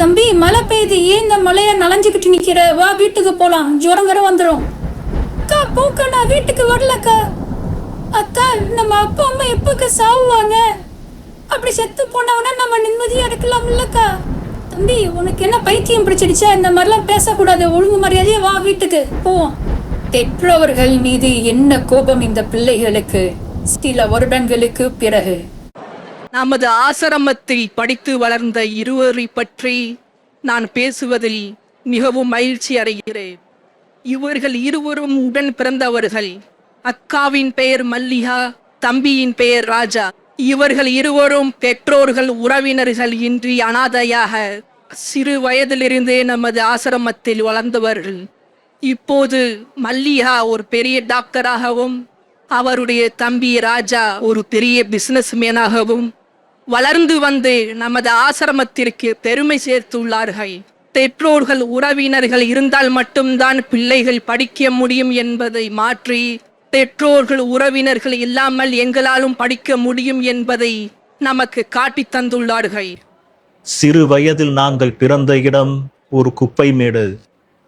தம்பி மழை பெய்யுது ஏன் இந்த மழைய நனைஞ்சுக்கிட்டு நிக்கிற? வா வீட்டுக்கு போலாம். ஜுரம் வர வந்துடும் அக்கா போக்கா நான் வீட்டுக்கு வரலக்கா. அக்கா நம்ம அப்பா அம்மா எப்போக்கா சாவுவாங்க? அப்படி செத்து போனவனா நம்ம நிம்மதியா இருக்கலாம் இல்லக்கா. தம்பி உனக்கு என்ன பைத்தியம் பிடிச்சிடுச்சா? இந்த மாதிரிலாம் பேசக்கூடாது. ஒழுங்கு மரியாதையே வா வீட்டுக்கு. போவோம். பெற்றோர்கள் மீது என்ன கோபம் இந்த பிள்ளைகளுக்கு? சில வருடங்களுக்கு பிறகு. நமது ஆசிரமத்தில் படித்து வளர்ந்த இருவரை பற்றி நான் பேசுவதில் மிகவும் மகிழ்ச்சி அடைகிறேன். இவர்கள் இருவரும் உடன் பிறந்தவர்கள். அக்காவின் பெயர் மல்லிகா தம்பியின் பெயர் ராஜா. இவர்கள் இருவரும் பெற்றோர்கள் உறவினர்கள் இன்றி அனாதையாக சிறு வயதிலிருந்தே நமது ஆசிரமத்தில் வளர்ந்தவர்கள். இப்போது மல்லிகா ஒரு பெரிய டாக்டராகவும் அவருடைய தம்பி ராஜா ஒரு பெரிய பிசினஸ் மேனாகவும் வளர்ந்து வந்து நமது ஆசிரமத்திற்கு பெருமை சேர்த்துள்ளார்கள். பெற்றோர்கள் உறவினர்கள் இருந்தால் மட்டும்தான் பிள்ளைகள் படிக்க முடியும் என்பதை மாற்றி பெற்றோர்கள் உறவினர்கள் இல்லாமல் எங்களாலும் படிக்க முடியும் என்பதை நமக்கு காட்டி தந்துள்ளார்கள். சிறு வயதில் நாங்கள் பிறந்த இடம் ஒரு குப்பை மேடு.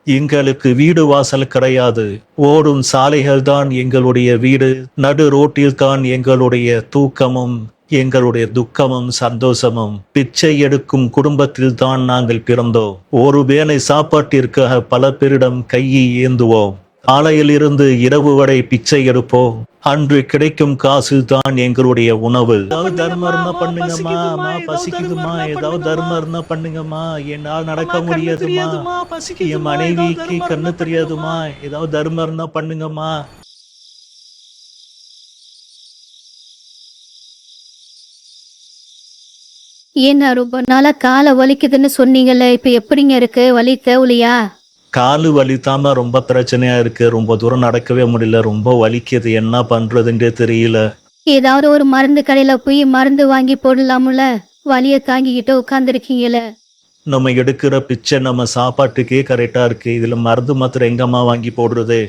எங்களுக்கு வீடு வாசல் கிடையாது. ஓடும் சாலைகள் தான் எங்களுடைய வீடு. நடு ரோட்டில் தான் எங்களுடைய தூக்கமும். எங்களுடைய துக்கமும் சந்தோஷமும் பிச்சை எடுக்கும் குடும்பத்தில் தான் நாங்கள் பிறந்தோம். ஒரு வேளை சாப்பாட்டிற்காக பல பேரிடம் கையை ஏந்துவோம். காலையில் இருந்து இரவு வரை பிச்சை எடுப்போம். அன்று கிடைக்கும் காசு தான் எங்களுடைய உணவு. ஏதாவது தர்மம் இருந்தா பண்ணுங்கம்மா அம்மா பசிக்குதுமா ஏதாவது தர்மம் இருந்தா பண்ணுங்கம்மா என்னால் நடக்க முடியாதுமா என் மனைவிக்கு கண்ணு தெரியாதுமா ஏதாவது தர்மம் இருந்தா பண்ணுங்கம்மா. ஏன்னா ரொம்ப நாளா காலை வலிக்குதுன்னு சொன்னீங்கல்ல இப்ப எப்படிங்க இருக்கு? வலி தேவலையா? காலு வலித்தாம ரொம்ப பிரச்சனையா இருக்கு. ரொம்ப தூரம் நடக்கவே முடியல. ரொம்ப வலிக்குது. என்ன பண்றதுன்றே தெரியல. ஏதாவது ஒரு மருந்து கடையில போய் மருந்து வாங்கி போடலாம்ல வலிய தாங்கிக்கிட்டு உட்காந்துருக்கீங்கல்ல நம்ம எடுக்கிற பிச்சை நம்ம சாப்பாட்டுக்கே கரெக்டா இருக்கு. இதுல மருந்து மாத்திரம் எங்கம்மா வாங்கி போடுறது?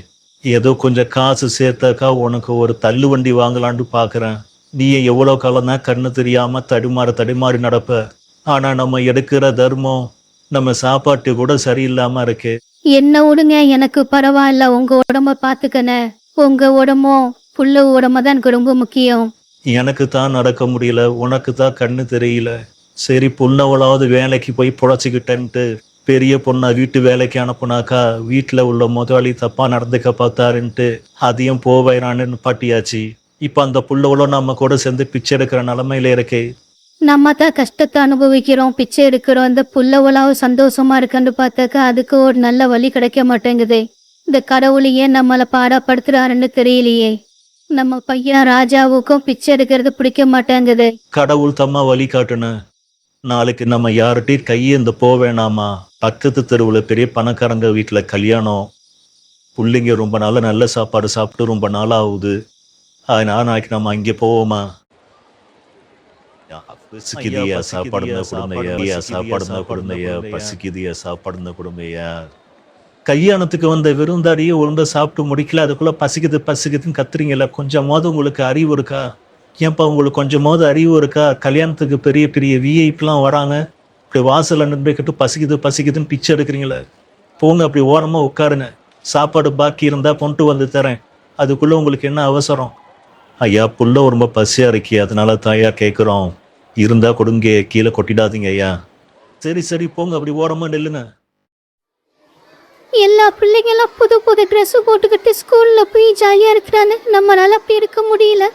ஏதோ கொஞ்சம் காசு சேர்த்தாக்கா உனக்கு ஒரு தள்ளு வண்டி வாங்கலான்னு பாக்குறேன். நீ எவ்வளவு காலம் தான் கண்ணு தெரியாம தடுமாற தடுமாறி நடப்ப. ஆனா நம்ம எடுக்கிற தர்மம் நம்ம சாப்பாட்டு கூட சரியில்லாம இருக்கு. என்ன விடுங்க எனக்கு பரவாயில்ல. உங்க உடம்ப பாத்துக்கன உங்க உடம்பும் புள்ள உடம்ப தான் எனக்கு ரொம்ப முக்கியம். எனக்கு தான் நடக்க முடியல. உனக்கு தான் கண்ணு தெரியல. சரி பொண்ணவளாவது வேலைக்கு போய் புழைச்சிக்கிட்டேன்ட்டு பெரிய பொண்ணை வீட்டு வேலைக்கு அனுப்புனாக்கா வீட்டில் உள்ள முதலாளி தப்பா நடந்துக்க பார்த்தாருன்ட்டு அதையும் போவேறான்னு பாட்டியாச்சு. இப்போ அந்த புள்ளவளும் நம்ம கூட சேர்ந்து பிச்சை எடுக்கிற நிலமையில இருக்கு. நம்ம தான் கஷ்டத்தை அனுபவிக்கிறோம் பிச்சை எடுக்கிறோம். இந்த புள்ளவளாவும் சந்தோஷமா இருக்குன்னு பார்த்தாக்கா அதுக்கு ஒரு நல்ல வழி கிடைக்க மாட்டேங்குதே. இந்த கடவுள் ஏன் நம்மளை பாடப்படுத்துறாருன்னு தெரியலையே. நம்ம பையன் ராஜாவுக்கும் பிச்சை எடுக்கிறது பிடிக்க மாட்டேங்குது. கடவுள் தம்மா வழி காட்டுன. நாளைக்கு நம்ம யார்கிட்டயும் கையேந்து போக வேணாமா? பக்கத்து தெருவில் பெரிய பணக்காரங்க வீட்டில் கல்யாணம். புள்ளைங்க ரொம்ப நாளா நல்ல சாப்பாடு சாப்பிட்டு ரொம்ப நாள் ஆகுது அதனால நாளைக்கு நம்ம அங்கே போவோமா? பசிக்குதியா சாப்பாடு கொடுமையா? சாப்பாடு கொடுமையா? பசிக்குதியா சாப்பாடு கொடுமையா? கல்யாணத்துக்கு வந்த விருந்தாடியே ஒழுங்கா சாப்பிட்டு முடிக்கல அதுக்குள்ள பசிக்குது பசிக்குதுன்னு கத்துறீங்கல்ல கொஞ்சமாவது உங்களுக்கு அறிவு இருக்கா? ஏன்பா உங்களுக்கு கொஞ்சமாவது அறிவு இருக்கா? கல்யாணத்துக்கு பெரிய பெரிய விஐபிலாம் வராங்க. இப்படி வாசல்ல நின்றுக்கிட்டு பசிக்குது பசிக்குதுன்னு பிச்சை எடுக்கிறீங்களே? போங்க அப்படி ஓரமா உட்காருங்க. சாப்பாடு பாக்கி இருந்தா கொண்டு வந்து தரேன். அதுக்குள்ள உங்களுக்கு என்ன அவசரம்? ஐயா புள்ள ரொம்ப பசியா இருக்கே அதனால தாயா கேட்குறோம் இருந்தா கொடுங்க கீழே கொட்டிடாதீங்க ஐயா. சரி சரி போங்க அப்படி ஓரமா நில்லுங்க. எல்லா பிள்ளைங்களும் புது புது ட்ரெஸ் போட்டுக்கிட்டு ஸ்கூல்ல போய் ஜாலியா இருக்கிறாங்க. நம்மளால அப்படி இருக்க முடியல.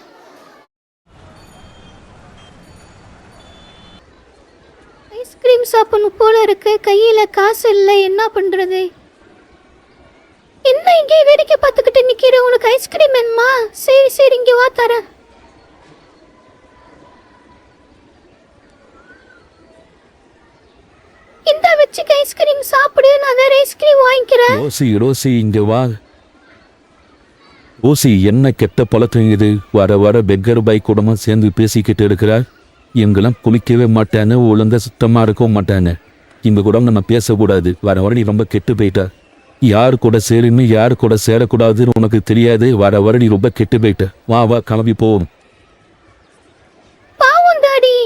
ஐஸ்கிரீம் சாப்பிடணும் போல இருக்கு. கையில காசு இல்லை. என்ன பண்றது? என்ன இங்கே வேடிக்கை பார்த்துக்கிட்டு நிற்கிற உனக்கு ஐஸ்கிரீம் வேணுமா? சரி சரி இங்கே வா தரேன். இந்த வச்சுக்க ஐஸ்கிரீம் சாப்பிடு நான் வேற ஐஸ்கிரீம் வாங்கிக்கிறேன். ரோசி ரோசி இங்க வா. ரோசி என்ன கெட்ட பழக்கம் இது? வர வர பெக்கர் பைக் கூடமா சேர்ந்து பேசிக்கிட்டு இருக்கிறார். இவங்கெல்லாம் குளிக்கவே மாட்டானு ஒழுங்கா சுத்தமா இருக்கவும் மாட்டானு இவங்க கூட நம்ம பேசக்கூடாது. வர வர நீ ரொம்ப கெட்டு போயிட்டா. யார் கூட சேருன்னு யார் கூட சேரக்கூடாதுன்னு உனக்கு தெரியாது. வர வர நீ ரொம்ப கெட்டு போயிட்ட. வா வா கிளம்பி போவோம். பாவம் டாடி.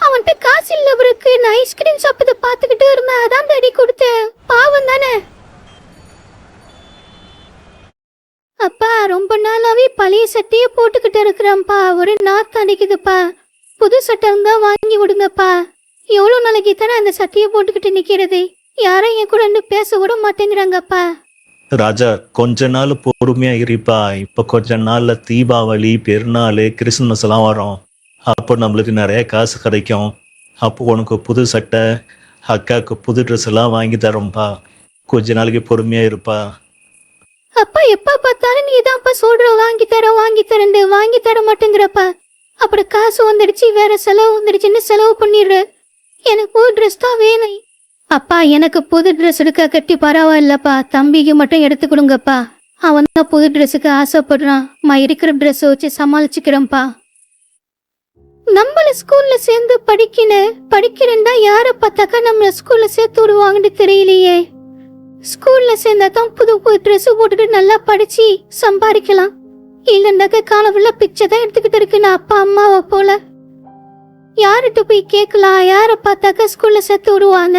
அவன்கிட்ட காசு இல்லவருக்கு நான் ஐஸ்கிரீம் சாப்பிட்டு பார்த்துக்கிட்டு இருந்தேன் அதான் தாடி கொடுத்தேன். பாவம் தானே. அப்பா ரொம்ப நாளாவே பழைய சட்டையை போட்டுக்கிட்டு இருக்கிறான்ப்பா. ஒரு நாத்து அடிக்குதுப்பா புது சட்டை இருந்தா வாங்கி விடுங்கப்பா. எவ்வளவு நாளைக்கு தானே அந்த சட்டையை போட்டுக்கிட்டு நிற்கிறது யாரும் என் கூட பேச விட மாட்டேங்கிறாங்கப்பா. ராஜா கொஞ்ச நாள் பொறுமையா இருப்பா. இப்ப கொஞ்ச நாள்ல தீபாவளி பெருநாள் கிறிஸ்துமஸ் எல்லாம் வரும். அப்போ நம்மளுக்கு நிறைய காசு கிடைக்கும். அப்போ உனக்கு புது சட்டை அக்காவுக்கு புது ட்ரெஸ் எல்லாம் வாங்கி தரோம்ப்பா கொஞ்ச நாளைக்கு பொறுமையா இருப்பா. அப்பா எப்ப பார்த்தாலும் நீ தான்ப்பா சொல்ற வாங்கி தர வாங்கி தரேன் வாங்கி தர மாட்டேங்கிறப்பா. அப்படி காசு வந்துடுச்சு வேற செலவு வந்துடுச்சுன்னு செலவு பண்ணிடுற எனக்கு புது ட்ரெஸ் தான் வேணும். அப்பா எனக்கு புது ட்ரெஸ் எடுக்க கட்டி பரவாயில்லப்பா. தம்பிக்கு மட்டும் எடுத்து கொடுங்கப்பா. அவன் தான் புது ட்ரெஸ்ஸுக்கு ஆசைப்படுறான். நான் இருக்கிற ட்ரெஸ் வச்சு சமாளிச்சுக்கிறேன்ப்பா. நம்மள ஸ்கூல்ல சேர்ந்து படிக்கணும் படிக்கிறேன்டா யாரை பார்த்தாக்கா நம்மள ஸ்கூல்ல சேர்த்து விடுவாங்கன்னு தெரியலையே. ஸ்கூல்ல சேர்ந்தா தான் புது புது ட்ரெஸ் போட்டுட்டு நல்லா படிச்சு சம்பாதிக்கலாம். இல்லைன்னாக்க காலவுள்ள பிச்சை தான் எடுத்துக்கிட்டு இருக்கு. நான் அப்பா அம்மாவை போல. யார்கிட்ட போய் கேட்கலாம்? யாரை பார்த்தாக்க ஸ்கூல்ல சேர்த்து விடுவாங்க?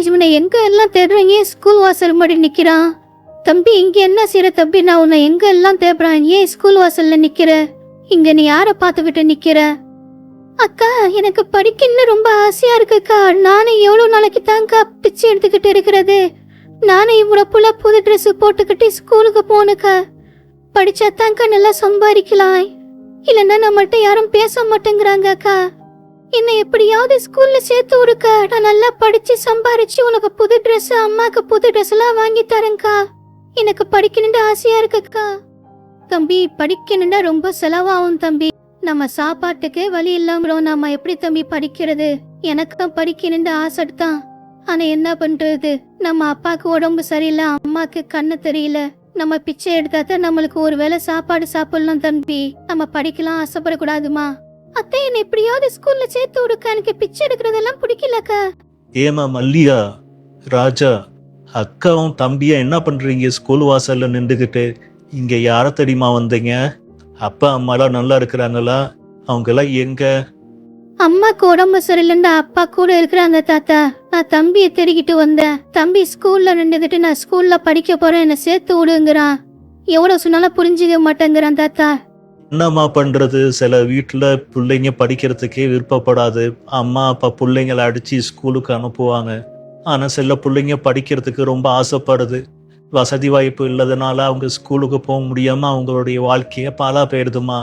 இவனை எங்க எல்லாம் தேடுறீங்க? ஸ்கூல் வாசல் முன்னாடி நிக்கிறான். தம்பி இங்க என்ன செய்யற தம்பி? நான் உன்னை எங்க எல்லாம் தேடுறான்? ஏன் ஸ்கூல் வாசல்ல நிக்கிற? இங்க நீ யாரை பார்த்துக்கிட்டு நிக்கிற? அக்கா எனக்கு படிக்கணும்னு ரொம்ப ஆசையா இருக்குக்கா. நானும் எவ்வளவு நாளைக்கு தாங்க்கா பிச்சை எடுத்துக்கிட்டு இருக்கிறது? நானும் இவ்வளோ புள்ள புது ட்ரெஸ் போட்டுக்கிட்டு ஸ்கூலுக்கு போனுக்கா படிச்சா தாங்க்கா நல்லா சம்பாதிக்கலாம். இல்லைன்னா நம்மள்ட்ட யாரும் பேச மாட்டேங்கிறாங்க அக்கா என்னை எப்படியாவது ஸ்கூல்ல சேர்த்து விடுக்க. நான் நல்லா படிச்சு சம்பாரிச்சு உனக்கு புது ட்ரெஸ் அம்மாக்கு புது ட்ரெஸ் எல்லாம் வாங்கி தரேன்க்கா. எனக்கு படிக்கணும்னு ஆசையா இருக்குக்கா. தம்பி படிக்கணும்னா ரொம்ப செலவாகும் தம்பி. நம்ம சாப்பாட்டுக்கே வழி இல்லாம நம்ம எப்படி தம்பி படிக்கிறது? எனக்கும் படிக்கணும்னு ஆசை தான் ஆனா என்ன பண்றது? நம்ம அப்பாக்கு உடம்பு சரியில்லை அம்மாக்கு கண்ணு தெரியல. நம்ம பிச்சை எடுத்தா தான் நம்மளுக்கு ஒரு வேளை சாப்பாடு சாப்பிடலாம் தம்பி. நம்ம படிக்கலாம் ஆசைப்படக்கூடாதுமா. அத்தை என்ன எப்படியாவது ஸ்கூல்ல சேர்த்து விடுக்க எனக்கு பிச்சை எடுக்கிறதெல்லாம் பிடிக்கலக்கா. ஏமா மல்லியா ராஜா அக்காவும் தம்பியா என்ன பண்றீங்க ஸ்கூல் வாசல்ல நின்றுக்கிட்டு இங்க யார தெரியுமா வந்தீங்க? அப்பா அம்மாலாம் நல்லா இருக்கிறாங்களா? அவங்க எல்லாம் எங்க அம்மாக்கு உடம்பு சரியில்லைன்னு அப்பா கூட இருக்கிறாங்க தாத்தா. நான் தம்பியை தேடிக்கிட்டு வந்தேன். தம்பி ஸ்கூல்ல நின்றுகிட்டு நான் ஸ்கூல்ல படிக்க போறேன் என்னை சேர்த்து விடுங்கிறான். எவ்வளவு சொன்னாலும் புரிஞ்சுக்க மாட்டேங்கிறான் தாத்தா. என்னம்மா பண்ணுறது சில வீட்டில் பிள்ளைங்க படிக்கிறதுக்கே விருப்பப்படாது. அம்மா அப்பா பிள்ளைங்களை அடித்து ஸ்கூலுக்கு அனுப்புவாங்க. ஆனால் சில பிள்ளைங்க படிக்கிறதுக்கு ரொம்ப ஆசைப்படுது. வசதி வாய்ப்பு இல்லாதனால அவங்க ஸ்கூலுக்கு போக முடியாமல் அவங்களுடைய வாழ்க்கையை பாலா போயிடுதுமா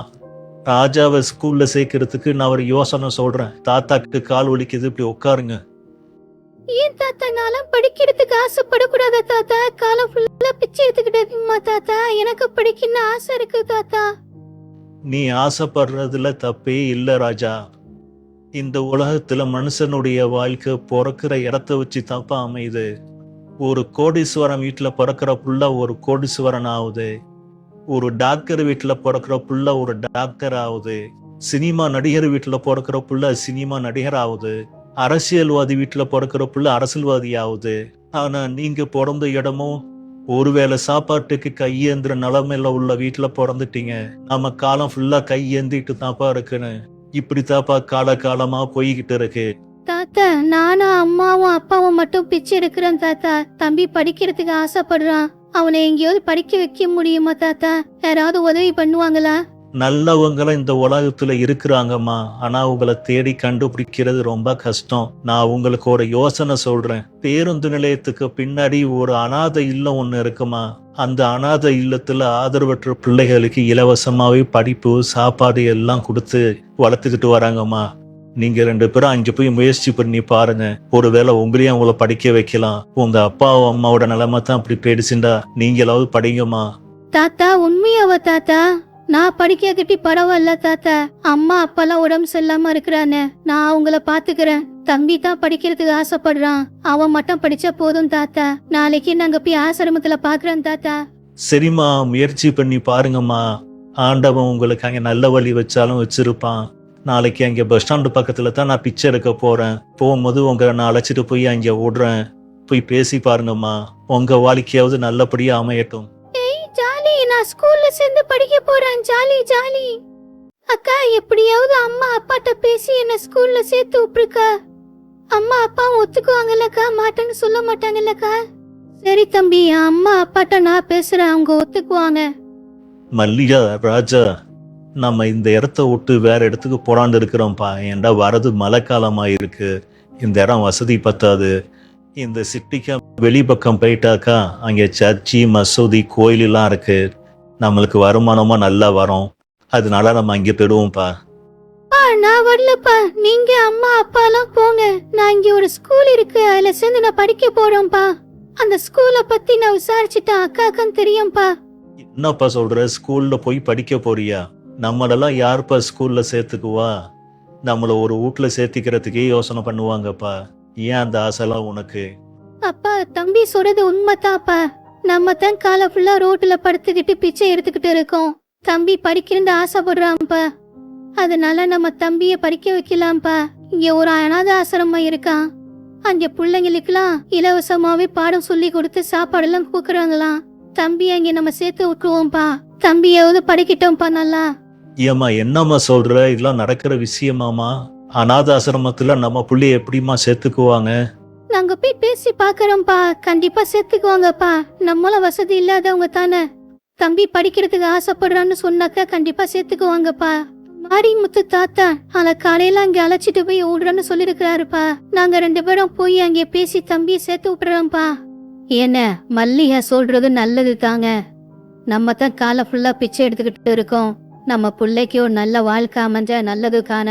ராஜாவை ஸ்கூலில் சேர்க்கறதுக்கு நான் ஒரு யோசனை சொல்கிறேன் தாத்தாக்கு கால் ஒலிக்குது இப்படி உட்காருங்க. ஏன் தாத்தா? நான்லாம் படிக்கிறதுக்கு ஆசைப்படக்கூடாதா தாத்தா? காலம் ஃபுல்லாக பிச்சை எடுத்துக்கிட்டதுமா தாத்தா? எனக்கு படிக்கணும்னு ஆசை இருக்கு தாத்தா. நீ ஆசைப்படுறதுல தப்பே இல்லை ராஜா. இந்த உலகத்தில் மனுஷனுடைய வாழ்க்கை பிறக்கிற இடத்த வச்சு தப்பா அமையுது. ஒரு கோடீஸ்வரன் வீட்டில் பிறக்கிற புள்ள ஒரு கோடீஸ்வரன் ஆகுது ஒரு டாக்டர் வீட்டில் பிறக்கிற புள்ள ஒரு டாக்டர் ஆகுது சினிமா நடிகர் வீட்டில் பிறக்கிற புள்ள சினிமா நடிகர் ஆகுது அரசியல்வாதி வீட்டில் பிறக்கிற புள்ள அரசியல்வாதி ஆகுது ஆனால் நீங்கள் பிறந்த இடமும் ஒருவேளை சாப்பாட்டுக்கு கையேந்திர நிலமையில உள்ள வீட்டில் பிறந்துட்டீங்க. நம்ம காலம் ஃபுல்லா கையேந்திட்டு தாப்பா இருக்குன்னு. இப்படி தாப்பா கால காலமா போய்கிட்டு இருக்கு. தாத்தா நானும் அம்மாவும் அப்பாவும் மட்டும் பிச்சை எடுக்கிறேன் தாத்தா. தம்பி படிக்கிறதுக்கு ஆசைப்படுறான். அவனை எங்கேயாவது படிக்க வைக்க முடியுமா தாத்தா? யாராவது உதவி பண்ணுவாங்களா? நல்லவங்களும் இந்த உலகத்துல இருக்கிறாங்கம்மா. ஆனா உங்களை தேடி கண்டுபிடிக்கிறது ரொம்ப கஷ்டம். நான் உங்களுக்கு ஒரு யோசனை சொல்றேன். பேருந்து நிலையத்துக்கு பின்னாடி ஒரு அனாதை இல்லம் ஒண்ணு இருக்குமா? அந்த அனாதை இல்லத்துல ஆதரவற்ற பிள்ளைகளுக்கு இலவசமாவே படிப்பு சாப்பாடு எல்லாம் கொடுத்து வளர்த்துக்கிட்டு வராங்கம்மா. நீங்க ரெண்டு பேரும் அங்க போய் முயற்சி பண்ணி பாருங்க. ஒருவேளை உங்களையும் அவங்கள படிக்க வைக்கலாம். உங்க அப்பாவும் அம்மாவோட நிலைமை தான் அப்படி போயிடுச்சுண்டா. நீங்களாவது படிங்கம்மா. தாத்தா உண்மையாவா தாத்தா? நான் படிக்கட்டி பரவாயில்ல தாத்தா. அம்மா அப்பாலாம் உடம்பு சரியில்லாம இருக்கிறானே. நான் அவங்கள பாத்துக்கிறேன். தம்பி தான் படிக்கிறதுக்கு ஆசைப்படுறான். அவன் மட்டும் படிச்சா போதும் தாத்தா. நாளைக்கு நாங்க போய் ஆசிரமத்துல பாக்குறேன் தாத்தா. சரிம்மா முயற்சி பண்ணி பாருங்கம்மா. ஆண்டவன் உங்களுக்கு அங்கே நல்ல வழி வச்சாலும் வச்சிருப்பான். நாளைக்கு அங்கே பஸ் ஸ்டாண்டு பக்கத்தில் தான் நான் பிச்சை எடுக்க போகிறேன் போகும்போது உங்களை நான் அழைச்சிட்டு போய் அங்கே விடுறேன் போய் பேசி பாருங்கம்மா. உங்கள் வாழ்க்கையாவது நல்லபடியாக அமையட்டும். நான் ஸ்கூல்ல சேர்ந்து படிக்க போறேன். Jolly jolly. அக்கா எப்படியாவது அம்மா அப்பாட்ட பேசி என்ன ஸ்கூல்ல சேர்த்து விட்டுருக்கா. அம்மா அப்பா ஒத்துக்குவாங்கல்லக்கா மாட்டேன்னு சொல்ல மாட்டாங்கல்லக்கா சரி தம்பி அம்மா அப்பாட்ட நான் பேசுறேன். அவங்க ஒத்துக்குவாங்க. மல்லிகா ராஜா நம்ம இந்த இடத்த விட்டு வேற இடத்துக்கு போறாண்டு இருக்கிறோம்ப்பா. ஏன்டா வரது மழை காலமாக இருக்கு இந்த இடம் வசதி பத்தாது. இந்த சிட்டிக்கு வெளிப்பக்கம் போயிட்டாக்கா அங்கே சர்ச்சி மசூதி கோயிலெல்லாம் இருக்குது நம்மளுக்கு வருமானமும் நல்லா வரும். அதனால நம்ம அங்கே போயிடுவோம்ப்பா. நான் வரலப்பா. நீங்க அம்மா அப்பா எல்லாம் போங்க. நான் இங்க ஒரு ஸ்கூல் இருக்கு. அதுல சேர்ந்து நான் படிக்க போறேன்ப்பா. அந்த ஸ்கூலை பத்தி நான் விசாரிச்சுட்டேன் அக்காக்கும் தெரியும்ப்பா என்னப்பா சொல்ற? ஸ்கூல்ல போய் படிக்க போறியா? நம்மளெல்லாம் யாருப்பா ஸ்கூல்ல சேர்த்துக்குவா? நம்மள ஒரு வீட்ல சேர்த்திக்கிறதுக்கே யோசனை பண்ணுவாங்கப்பா. ஏன் அந்த ஆசைலாம் உனக்கு? அப்பா தம்பி சொல்றது உண்மைதான்ப்பா. நம்ம தான் காலை ஃபுல்லா ரோட்ல படுத்துக்கிட்டு பிச்சை எடுத்துக்கிட்டு இருக்கோம். தம்பி படிக்கணும்னு ஆசைப்படுறான்ப்பா. அதனால நம்ம தம்பிய படிக்க வைக்கலாம்ப்பா. இங்க ஒரு அனாதை ஆசிரமம் இருக்கான் அங்க பிள்ளைங்களுக்குலாம் இலவசமாவே பாடம் சொல்லி கொடுத்து சாப்பாடெல்லாம் கொடுக்குறாங்களாம். தம்பி அங்க நம்ம சேர்த்து விட்டுருவோம்ப்பா. தம்பியாவது படிக்கட்டோம்ப்பா நல்லா. ஏம்மா என்னம்மா சொல்ற? இதெல்லாம் நடக்கிற விஷயமாமா அநாத ஆசிரமத்துல நம்ம புள்ளைய எப்படிம்மா சேர்த்துக்குவாங்க? நாங்க போய் பேசி பாக்குறோம்ப்பா. கண்டிப்பா சேர்த்துக்குவாங்கப்பா நம்மளும் வசதி இல்லாதவங்க தானே. தம்பி படிக்கிறதுக்கு ஆசைப்படுறான்னு சொன்னாக்கா கண்டிப்பா சேர்த்துக்குவாங்கப்பா மாரிமுத்து தாத்தா அத காலையில அங்க அழைச்சிட்டு போய் விடுறேன்னு சொல்லிருக்கிறாருப்பா. நாங்க ரெண்டு பேரும் போய் அங்கே பேசி தம்பியை சேர்த்து விட்டுறோம்ப்பா. என்ன மல்லிகா சொல்றது நல்லது தாங்க. நம்ம தான் காலை ஃபுல்லா பிச்சை எடுத்துக்கிட்டு இருக்கோம். நம்ம பிள்ளைக்கு ஒரு நல்ல வாழ்க்கை அமைஞ்ச நல்லது காண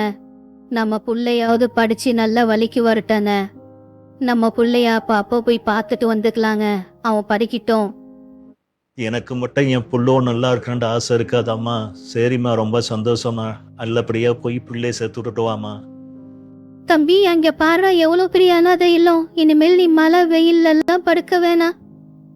நம்ம பிள்ளையாவது படிச்சு நல்ல வழிக்கு வரட்டானே. நம்ம புள்ளைய அப்ப அப்போ போய் பார்த்துட்டு வந்துக்கலாங்க. அவன் படிக்கட்டும். எனக்கு மட்டும் என் புள்ளோ நல்லா இருக்கணுன்ற ஆசை இருக்காதாம்மா. சரிம்மா ரொம்ப சந்தோஷமா நல்லபடியா போய் பிள்ளைய சேர்த்து விட்டுட்டுவாமா தம்பி அங்க பாரு எவ்வளவு பெரிய அனாதை இல்லம் இனிமேல் நீ மழை வெயில் எல்லாம் படுக்க வேணாம்.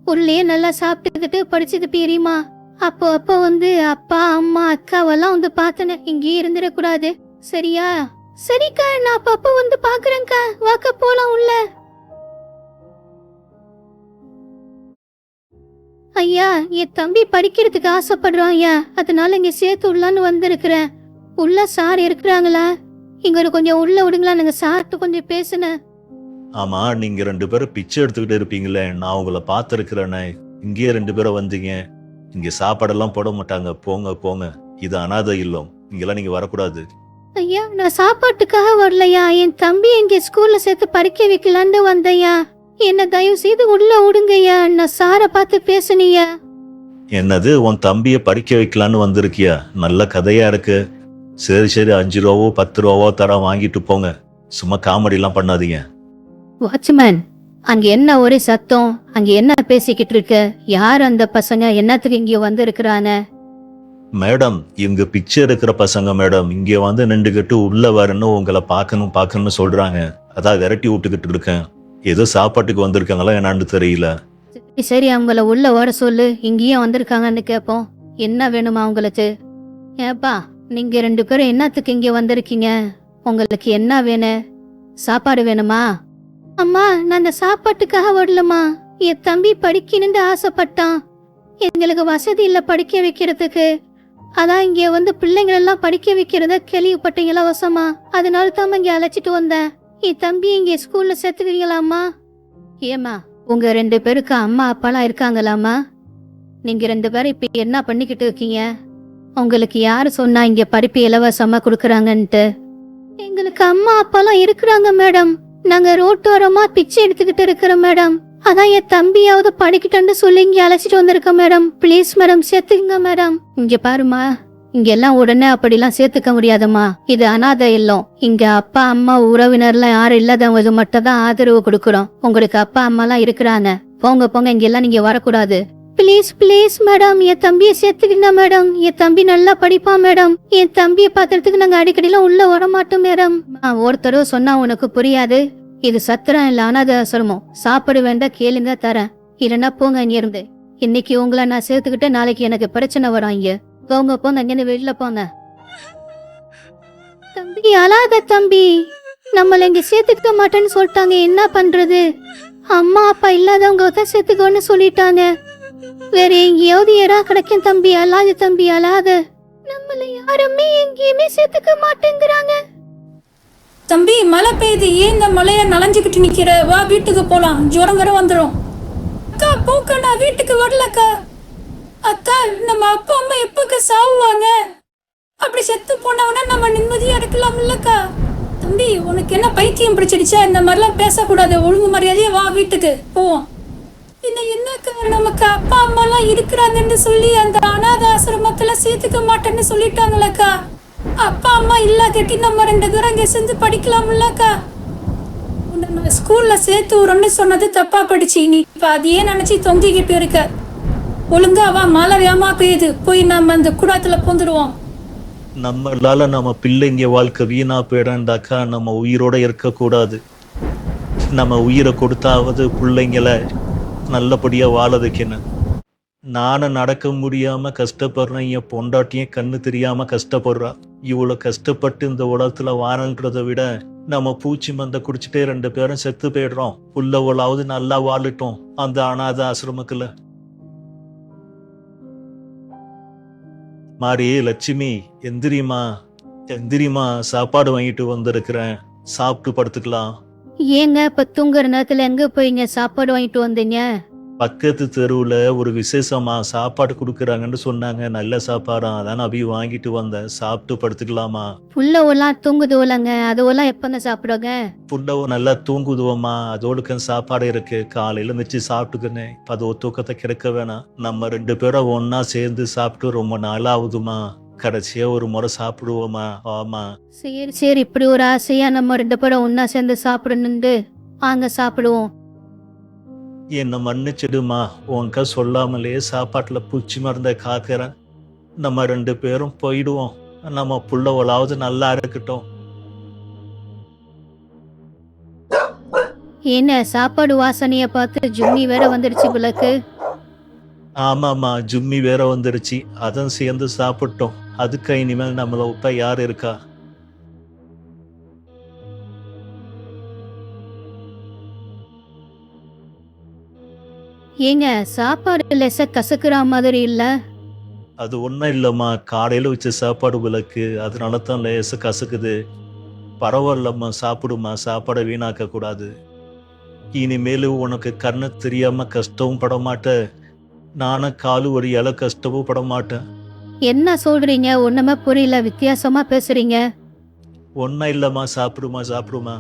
உள்ளே நல்லா சாப்பிட்டுக்கிட்டு படிச்சது பெரியமா அப்போ அப்போ வந்து அப்பா அம்மா அக்காவெல்லாம் வந்து பார்த்தன இங்கேயே இருந்துடக்கூடாது. சரியா? சரிக்கா நான் அப்பப்போ வந்து பாக்குறேன்க்கா வாக்க போலாம் உள்ள. ஐயா என் தம்பி படிக்கிறதுக்கு ஆசைப்படுறான் ஐயா. அதனால இங்க சேர்த்து உள்ளான்னு வந்திருக்கிறேன். உள்ள சார் இருக்கிறாங்களா? இங்க ஒரு கொஞ்சம் உள்ள விடுங்களா நாங்க சார்ட்டு கொஞ்சம் பேசுனேன். ஆமா நீங்க ரெண்டு பேரும் பிச்சை எடுத்துக்கிட்டு இருப்பீங்களே. நான் உங்களை பார்த்துருக்கிறேனே. இங்கேயே ரெண்டு பேரும் வந்தீங்க. இங்க சாப்பாடெல்லாம் போட மாட்டாங்க. போங்க போங்க. இது அனாதை இல்லம். இங்கெல்லாம் நீங்க வரக்கூடாது. ஐயா நான் சாப்பாட்டுக்காக வரலையா? என் தம்பி இங்க ஸ்கூல்ல சேர்த்து படிக்க வைக்கலான்னு வந்தையா என்ன தயவு செய்து உள்ள விடுங்கய்யா. நான் சாரை பார்த்து பேசுனியா என்னது உன் தம்பியை படிக்க வைக்கலான்னு வந்திருக்கியா? நல்ல கதையா இருக்கு. சரி சரி அஞ்சு ரூபாவோ பத்து ரூபாவோ தரம் வாங்கிட்டு போங்க. சும்மா காமெடிலாம் பண்ணாதீங்க. வாட்ச்மேன் அங்க என்ன ஒரே சத்தம்? அங்க என்ன பேசிக்கிட்டு இருக்க? யார் அந்த பசங்க? என்னத்துக்கு இங்க வந்து இருக்கிறான மேடம் இங்கே பிக்சர் இருக்கிற பசங்க மேடம் இங்கே வந்து நின்றுகிட்டு உள்ள வரணும் உங்களை பார்க்கணும் பார்க்கணும்னு சொல்றாங்க. அதான் விரட்டி விட்டுக்கிட்டு இருக்கேன். ஏதோ சாப்பாட்டுக்கு வந்திருக்காங்களா என்னான்னு தெரியல. சரி, சரி அவங்கள உள்ள வர சொல்லு. இங்கேயும் வந்திருக்காங்கன்னு கேட்போம் என்ன வேணுமா உங்களுக்கு ஏப்பா நீங்க ரெண்டு பேரும் என்னத்துக்கு இங்க வந்திருக்கீங்க? உங்களுக்கு என்ன வேணும் சாப்பாடு வேணுமா? அம்மா நான் அந்த சாப்பாட்டுக்காக வரலம்மா. என் தம்பி படிக்கணும்னு ஆசைப்பட்டான். எங்களுக்கு வசதி இல்ல படிக்க வைக்கிறதுக்கு. அதான் இங்க வந்து பிள்ளைங்களெல்லாம் படிக்க வைக்கிறத கேள்விப்பட்ட இலவசமா. அதனால தான் இங்க அழைச்சிட்டு வந்தேன். என் தம்பி இங்க ஸ்கூல்ல சேர்த்துக்கிறீங்களாம்மா? ஏமா உங்க ரெண்டு பேருக்கு அம்மா அப்பாலாம் இருக்காங்களாம்மா? நீங்க ரெண்டு பேரும் இப்ப என்ன பண்ணிக்கிட்டு இருக்கீங்க? உங்களுக்கு யாரு சொன்னா இங்க படிப்பு இலவசமா கொடுக்கறாங்கன்ட்டு? எங்களுக்கு அம்மா அப்பாலாம் இருக்கிறாங்க மேடம். நாங்க ரோட்டோரமா பிச்சை எடுத்துக்கிட்டு இருக்கிறோம் மேடம். அதான் என் தம்பியாவது படிக்கட்டும்னு சொல்லி இங்க அழைச்சிட்டு வந்திருக்கேன் மேடம். ப்ளீஸ் மேடம் சேர்த்துக்குங்க மேடம். இங்க பாருமா இங்க எல்லாம் உடனே அப்படிலாம் சேர்த்துக்க முடியாதம்மா. இது அனாதை இல்லம். இங்க அப்பா அம்மா உறவினர்லாம் யாரும் இல்லாதவங்க மட்டும் தான் ஆதரவு கொடுக்குறோம். உங்களுக்கு அப்பா அம்மாலாம் இருக்கிறாங்க. போங்க போங்க இங்க எல்லாம் நீங்க வரக்கூடாது. Please please madam. என் தம்பியை சேர்த்துக்கிங்க மேடம். என் தம்பி நல்லா படிப்பான் மேடம். என் தம்பியை பார்க்கறதுக்கு நாங்க அடிக்கடிலாம் உள்ள வர மாட்டோம் மேடம். ஒருத்தரும் சொன்னா உனக்கு புரியாது. இது சத்திரம் இல்ல அனாத ஆசிரமம் சாப்பிட வேண்டாம் கேளுங்க தரேன். இல்லைன்னா போங்க இங்க இருந்து இன்னைக்கு உங்களை நான் சேர்த்துக்கிட்டு நாளைக்கு எனக்கு பிரச்சனை வரும் இங்க. போங்க போங்க இங்க வெளியில போங்க. தம்பி அழாத தம்பி. நம்மள இங்க சேர்த்துக்க மாட்டேன்னு சொல்லிட்டாங்க. என்ன பண்றது? அம்மா அப்பா இல்லாதவங்க தான் சேர்த்துக்கோன்னு சொல்லிட்டாங்க. வேற எங்கேயாவது யாரா கிடைக்கும் தம்பி அழாத தம்பி அழாத. நம்மள யாருமே எங்கேயுமே சேர்த்துக்க மாட்டேங்கிறாங்க. தம்பி மழை பெய்யுது ஏன் இந்த மழைய நனைஞ்சுக்கிட்டு நிக்கிற? வா வீட்டுக்கு போலாம். ஜுரம் வர வந்துடும் அக்கா போக்க நான் வீட்டுக்கு வரலக்கா. அக்கா நம்ம அப்பா அம்மா எப்போக்கா சாவுவாங்க? அப்படி செத்து போனவனா நம்ம நிம்மதியா இருக்கலாம் இல்லக்கா. தம்பி உனக்கு என்ன பைத்தியம் பிடிச்சிடுச்சா? இந்த மாதிரிலாம் பேசக்கூடாது. ஒழுங்கு மரியாதையே வா வீட்டுக்கு. போவோம். இந்த என்னக்கா நமக்கு அப்பா அம்மாலாம் இருக்கிறாங்கன்னு சொல்லி அந்த அனாத ஆசிரமத்தில் சேர்த்துக்க மாட்டேன்னு சொல்லிட்டாங்களேக்கா. அப்பா அம்மா இல்லாதட்டி நம்ம ரெண்டு பேரும் அங்கே சேர்ந்து படிக்கலாம்லக்கா. உன்னை நம்ம ஸ்கூல்ல சேர்த்து விடுறோம்னு சொன்னது தப்பா படிச்சு நீ இப்ப அதையே நினைச்சு தொங்கிக்கிட்டு இருக்க. ஒழுங்கா வா மழை வேமா பெய்யுது. போய் நம்ம அந்த குடத்துல பூந்துடுவோம் நம்மளால நம்ம பிள்ளைங்க வாழ்க்கை வீணா போயிடாண்டாக்கா நம்ம உயிரோட இருக்கக்கூடாது. நம்ம உயிரை கொடுத்தாவது பிள்ளைங்களை நல்லபடியா வாழ வைக்கணும். நானும் நடக்க முடியாமல் கஷ்டப்படுறேன் என் பொண்டாட்டியும் கண்ணு தெரியாமல் கஷ்டப்படுறா. இவ்வளோ கஷ்டப்பட்டு இந்த உலகத்தில் வாழன்றதை விட நம்ம பூச்சி மந்த குடிச்சிட்டே ரெண்டு பேரும் செத்து போயிடுறோம். உள்ளவளாவது நல்லா வாழட்டும். அந்த அனாத ஆசிரமத்தில். மாறி லட்சுமி எந்திரிமா எந்திரிமா சாப்பாடு வாங்கிட்டு வந்திருக்கிறேன். சாப்பிட்டு படுத்துக்கலாம். ஏங்க இப்ப தூங்குற நேரத்துல எங்க போயிங்க? சாப்பாடு வாங்கிட்டு வந்தீங்க? பக்கத்து தெருவுல ஒரு விசேஷமா சாப்பாடு கொடுக்குறாங்கன்னு சொன்னாங்க. நல்ல சாப்பாடா அதான் அபி வாங்கிட்டு வந்தேன். சாப்பிட்டு படுத்துக்கலாமா? புள்ளவெல்லாம் தூங்குதுவலங்க அதுவெல்லாம் எப்பங்க சாப்பிடுங்க புள்ளவோ நல்லா தூங்குதுவோமா அதோடுக்கு சாப்பாடு இருக்கு. காலையில மிச்சு சாப்பிட்டுக்கினேன் இப்ப அது ஒரு தூக்கத்தை கிடைக்க வேணாம். நம்ம ரெண்டு பேரும் ஒண்ணா சேர்ந்து சாப்பிட்டு ரொம்ப நாளாகுதுமா. கடைசியா ஒரு முறை சாப்பிடுவோமா? ஆமா. சரி சரி. இப்படி ஒரு ஆசையா நம்ம ரெண்டு பேரும் ஒன்னா சேர்ந்து சாப்பிடணுண்டு வாங்க சாப்பிடுவோம். என்னை மன்னிச்சிடுமா? உன்க சொல்லாமலே சாப்பாட்டுல பூச்சி மருந்த காக்கிறேன். நம்ம ரெண்டு பேரும் போயிடுவோம். நம்ம புள்ளவளாவது நல்லா இருக்கட்டும். என்ன சாப்பாடு வாசனைய பார்த்து ஜும்மி வேற வந்துடுச்சு விளக்கு? ஆமாம்மா ஜும்மி வேற வந்துருச்சு அதான் சேர்ந்து சாப்பிட்டோம். அதுக்கு இனிமேல் நம்மள விட்டா யார் இருக்கா? ஏங்க சாப்பாடு லெச கசக்குற மாதிரி இல்ல? அது ஒன்றும் இல்லைம்மா. காலையில் வச்ச சாப்பாடு விளக்கு அதனால தான் லேச கசக்குது. பரவாயில்லம்மா சாப்பிடுமா. சாப்பாடை வீணாக்க கூடாது. இனிமேல் உனக்கு கண்ணு தெரியாம கஷ்டமும் பட மாட்டேன் நானும் காலு ஒரு இலை கஷ்டமும் பட மாட்டேன் என்ன சொல்றீங்க? ஒண்ணுமே புரியல. வித்தியாசமா பேசுறீங்க. ஒன்றும் இல்லைம்மா. சாப்பிடுமா சாப்பிடுமா.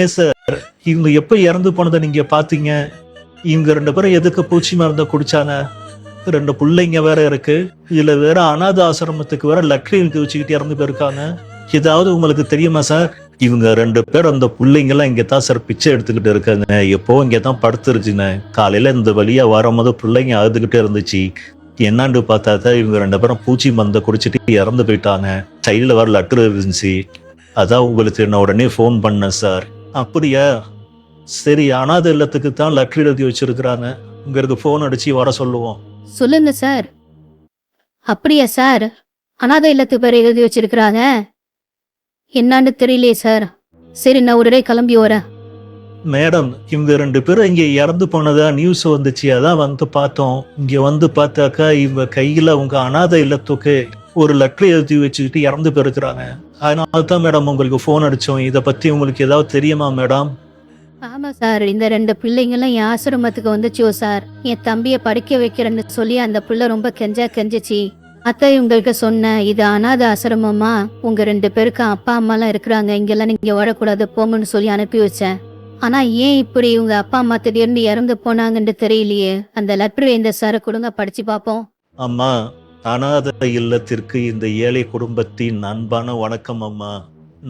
ஏன் சார்? இவங்க எப்போ இறந்து போனதை நீங்க பாத்தீங்க இவங்க ரெண்டு பேரும் எதுக்கு பூச்சி மருந்தை குடிச்சாங்க? ரெண்டு பிள்ளைங்க வேற இருக்கு. இதுல வேற அனாத ஆசிரமத்துக்கு வேற லட்ரி வச்சுக்கிட்டு இறந்து போயிருக்காங்க. ஏதாவது உங்களுக்கு தெரியுமா சார்? இவங்க ரெண்டு பேர் அந்த பிள்ளைங்கெல்லாம் இங்கே தான் சார் பிச்சை எடுத்துக்கிட்டு இருக்காங்க. எப்போ இங்கே தான் படுத்துருச்சுங்க காலையில இந்த வழியா வரும்போது பிள்ளைங்க அழுதுகிட்டே இருந்துச்சு. என்னான்னு பார்த்தா தான் இவங்க ரெண்டு பேரும் பூச்சி மருந்தை குடிச்சிட்டு இறந்து போயிட்டாங்க. சைடில் வர லெட்டர் இருந்துச்சு. அதான் உங்களுக்கு நான் உடனே ஃபோன் பண்ணேன் சார். அப்படியா? சரி அனாதை இல்லத்துக்கு தான் லெட்டர் எழுதி வச்சிருக்கிறாங்க. உங்களுக்கு ஃபோன் அடிச்சு வர சொல்லுவோம். சொல்லுங்க சார் அப்படியா சார் அனாதை இல்லத்து பேர் எழுதி வச்சிருக்கிறாங்க? என்னான்னு தெரியலையே சார் சரி நான் ஒரு கிளம்பி வரேன். மேடம் இவங்க ரெண்டு பேரும் இங்க இறந்து போனதா நியூஸ் வந்துச்சு. அதான் வந்து பார்த்தோம். இங்க வந்து பார்த்தாக்கா இவங்க கையில உங்க அனாதை இல்லத்துக்கு ஒரு லெட்டர் எழுதி வச்சுக்கிட்டு இறந்து போயிருக்கிறாங்க. அதனால தான் மேடம் உங்களுக்கு ஃபோன் அடிச்சோம். இதை பத்தி உங்களுக்கு ஏதாவது தெரியுமா மேடம் ஆமா சார் இந்த ரெண்டு பிள்ளைங்களும் என் ஆசிரமத்துக்கு வந்துச்சோ சார் என் தம்பியை படிக்க வைக்கிறேன்னு சொல்லி அந்த பிள்ளை ரொம்ப கெஞ்சா கெஞ்சிச்சு. அத்தை உங்களுக்கு சொன்னேன் இது அனாத ஆசிரமமா? உங்க ரெண்டு பேருக்கு அப்பா அம்மாலாம் இருக்கிறாங்க. இங்கெல்லாம் நீங்க வரக்கூடாது போங்கன்னு சொல்லி அனுப்பி வச்சேன். ஆனா ஏன் இப்படி உங்க அப்பா அம்மா திடீர்னு இறந்து போனாங்கன்னு தெரியலையே. அந்த லெட்டர் இந்த சாரை கொடுங்க படிச்சு பார்ப்போம். அம்மா அனாத இல்லத்திற்கு இந்த ஏழை குடும்பத்தின் அன்பான வணக்கம் அம்மா.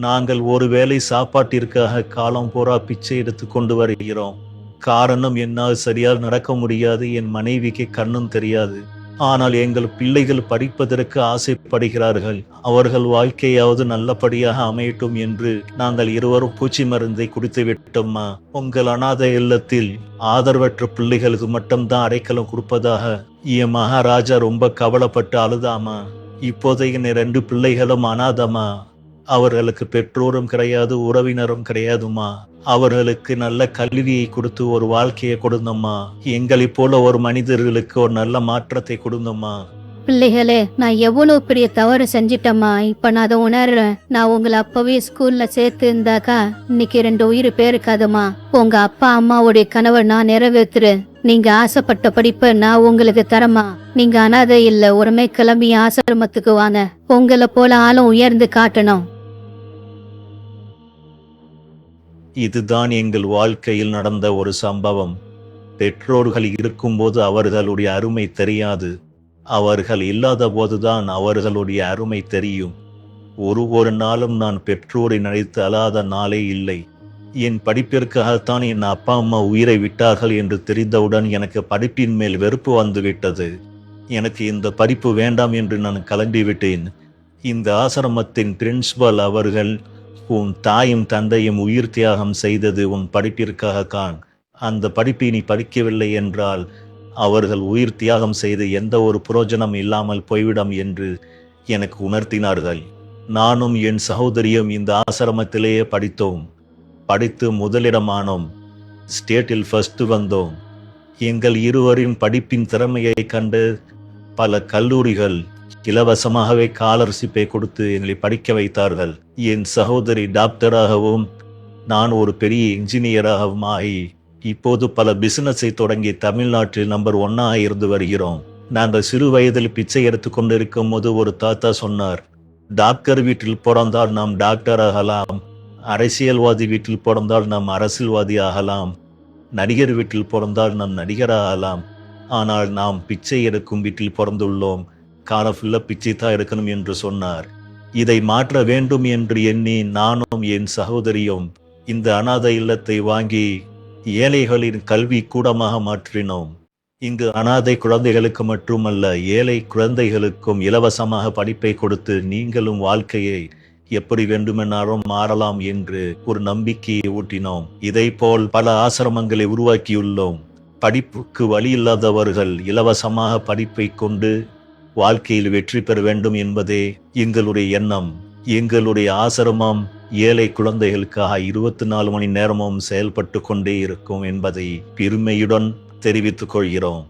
நாங்கள் ஒருவேளை சாப்பாட்டிற்காக காலம் பூரா பிச்சை எடுத்து கொண்டு வருகிறோம். காரணம் என்னால் சரியாக நடக்க முடியாது என் மனைவிக்கு கண்ணும் தெரியாது. ஆனால் எங்கள் பிள்ளைகள் படிப்பதற்கு ஆசைப்படுகிறார்கள். அவர்கள் வாழ்க்கையாவது நல்லபடியாக அமையட்டும் என்று நாங்கள் இருவரும் பூச்சி மருந்தை குடித்து விட்டோம்மா. உங்கள் அனாதை இல்லத்தில் ஆதரவற்ற பிள்ளைகளுக்கு மட்டும்தான் அடைக்கலம் கொடுப்பதாக என் மகாராஜா ரொம்ப கவலைப்பட்டு அழுதாமா? இப்போதைக்கு ரெண்டு பிள்ளைகளும் அனாதமா? அவர்களுக்கு பெற்றோரும் கிடையாது உறவினரும் கிடையாதுமா? அவர்களுக்கு நல்ல கல்வியை கொடுத்து ஒரு வாழ்க்கையை கொடுந்தம்மா எங்களைப் போல ஒரு மனிதர்களுக்கு ஒரு நல்ல மாற்றத்தை கொடுந்தம்மா பிள்ளைகளே நான் எவ்வளோ பெரிய தவறு செஞ்சிட்டம்மா. இப்போ நான் அதை உணர்றேன். நான் உங்களை அப்பவே ஸ்கூல்ல சேர்த்து இருந்தாக்கா இன்னைக்கு ரெண்டு உயிர் பேருக்காதுமா. உங்க அப்பா அம்மாவுடைய கனவை நான் நிறைவேத்துறேன் நீங்க ஆசைப்பட்ட படிப்பை நான் உங்களுக்கு தரமா நீங்க அனாதை இல்ல உடனே கிளம்பி ஆசிரமத்துக்கு வாங்க. உங்களை போல ஆளும் உயர்ந்து காட்டணும். இதுதான் எங்கள் வாழ்க்கையில் நடந்த ஒரு சம்பவம். பெற்றோர்கள் இருக்கும்போது அவர்களுடைய அருமை தெரியாது. அவர்கள் இல்லாத போதுதான் அவர்களுடைய அருமை தெரியும். ஒரு ஒரு நாளும் நான் பெற்றோரை நினைத்து அழாத நாளே இல்லை. என் படிப்பிற்காகத்தான் என் அப்பா அம்மா உயிரை விட்டார்கள் என்று தெரிந்தவுடன் எனக்கு படிப்பின் மேல் வெறுப்பு வந்துவிட்டது. எனக்கு இந்த படிப்பு வேண்டாம் என்று நான் கிளம்பிவிட்டேன் இந்த ஆசிரமத்தின் பிரின்சிபல் அவர்கள் உன் தாயும் தந்தையும் உயிர் தியாகம் செய்தது உன் படிப்பிற்காக கான் அந்த படிப்பை நீ படிக்கவில்லை என்றால் அவர்கள் உயிர் தியாகம் செய்து எந்த ஒரு புரோஜனம் இல்லாமல் போய்விடும் என்று எனக்கு உணர்த்தினார்கள். நானும் என் சகோதரியும் இந்த ஆசிரமத்திலேயே படித்தோம். படித்து முதலிடமானோம். ஸ்டேட்டில் ஃபர்ஸ்ட் வந்தோம். எங்கள் இருவரின் படிப்பின் திறமையை கண்டு பல கல்லூரிகள் இலவசமாகவே ஸ்காலர்ஷிப்பை கொடுத்து எங்களை படிக்க வைத்தார்கள். என் சகோதரி டாக்டராகவும் நான் ஒரு பெரிய இன்ஜினியராகவும் ஆகி இப்போது பல பிசினஸை தொடங்கி தமிழ்நாட்டில் நம்பர் ஒன்னாக இருந்து வருகிறோம். நாங்கள் சிறு வயதில் பிச்சை எடுத்து கொண்டிருக்கும் போது ஒரு தாத்தா சொன்னார் டாக்டர் வீட்டில் பிறந்தால் நாம் டாக்டர் ஆகலாம். அரசியல்வாதி வீட்டில் பிறந்தால் நாம் அரசியல்வாதி ஆகலாம். நடிகர் வீட்டில் பிறந்தால் நாம் நடிகர் ஆகலாம். ஆனால் நாம் பிச்சை எடுக்கும் வீட்டில் பிறந்துள்ளோம். கால ஃபுல்லாக பிச்சை தான் எடுக்கணும் என்று சொன்னார். இதை மாற்ற வேண்டும் என்று எண்ணி நானும் என் சகோதரியும் இந்த அனாதை இல்லத்தை வாங்கி ஏழைகளின் கல்வி கூடமாக மாற்றினோம். இங்கு அனாதை குழந்தைகளுக்கு மட்டுமல்ல ஏழை குழந்தைகளுக்கும் இலவசமாக படிப்பை கொடுத்து நீங்களும் வாழ்க்கையை எப்படி வேண்டுமென்னாலும் மாறலாம் என்று ஒரு நம்பிக்கையை ஊட்டினோம். இதைப்போல் பல ஆசிரமங்களை உருவாக்கியுள்ளோம். படிப்புக்கு வழி இல்லாதவர்கள் இலவசமாக படிப்பை கொண்டு வாழ்க்கையில் வெற்றி பெற வேண்டும் என்பதே எங்களுடைய எண்ணம். எங்களுடைய ஆசிரமம் ஏழை குழந்தைகளுக்காக இருபத்தி நாலு மணி நேரமும் செயல்பட்டு கொண்டே இருக்கும் என்பதை பெருமையுடன் தெரிவித்துக் கொள்கிறோம்.